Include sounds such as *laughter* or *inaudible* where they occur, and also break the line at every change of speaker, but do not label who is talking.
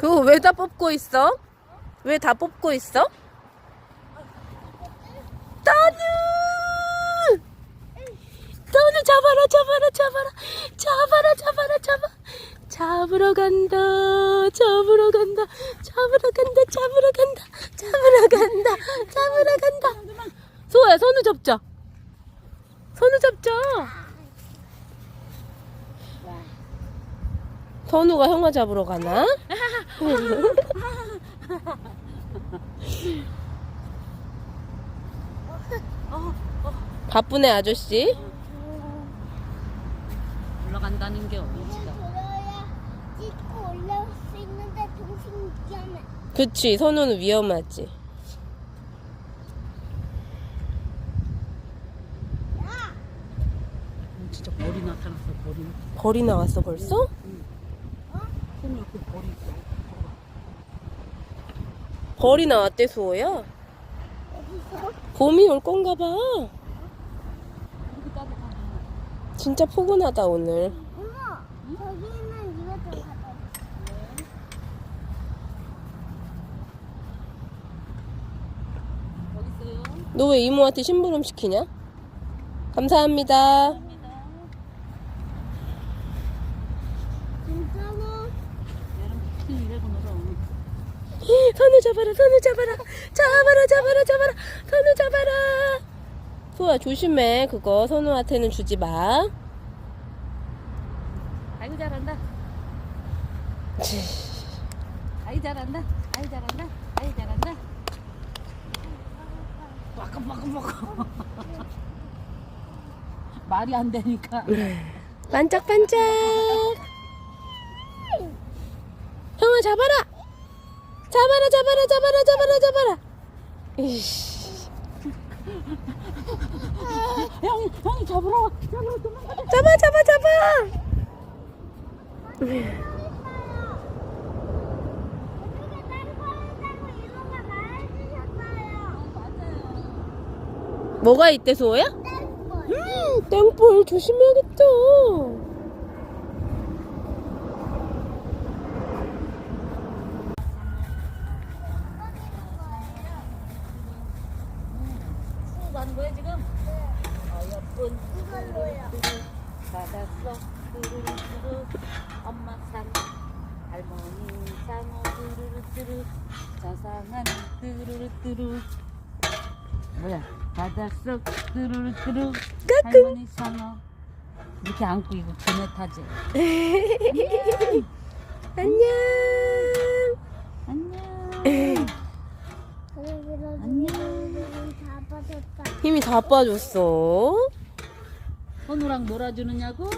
그거 왜 다 뽑고 있어? 왜 다 뽑고 있어? 따뉴! 따뉴 잡아라 잡아라 잡아라 잡아라 잡아라 잡아 잡으러 간다 잡으러 간다 잡으러 간다 잡으러 간다 잡으러 간다 잡으러 간다 소야 손을 잡자 손을 잡자 선우가 형아 잡으러 가나? *laughs* 바쁘네 아저씨.
올라간다는 게 어디지가
찍고 올라올 수 있는데 동심 위험해.
그치 선우는 위험하지.
야,
진짜 벌이 나타났어 벌이.
벌이 나왔어 벌써?
손 옆에 벌이 있어
벌이 나왔대 수호야? 봄이 올 건가 봐 진짜 포근하다 오늘
엄마, 저기는 이거 좀 갖다 줘.
어디 있어요?
너왜 이모한테 심부름 시키냐? 감사합니다
진짜로?
얘는 키 이래고 놀아
선우 잡아라 선우 잡아라. 잡아라 잡아라 잡아라. 선우 잡아라. 소아 조심해. 그거 선우한테는 주지 마.
아이고 잘한다. 아이 잘한다. 아이 잘한다. 아이 잘한다. 와끔와끔와끔 *laughs* 말이 안 되니까.
반짝반짝. 형아 잡아라 잡아라 잡아라 잡아라 잡아라 잡아라. 이씨,
형이 형이 잡으러 와. 잡으러 도망가
잡아 잡아. 잡아 뭐가 있대 소호야?
딴 거.
음, 땡볼 조심해야겠다
수고 가는 거야 지금? 어여쁜
이걸로요.
받았어 뚜루루뚜루 엄마 상 할머니 상어 뚜루루뚜루 자상한 뚜루루뚜루. 뭐야 받았어 뚜루루뚜루 할머니 상어. 이렇게 안고 이거 그네 타지. *laughs*
안녕.
안녕 *laughs* 안녕.
힘이 다 빠졌어
선우랑 놀아주느냐고?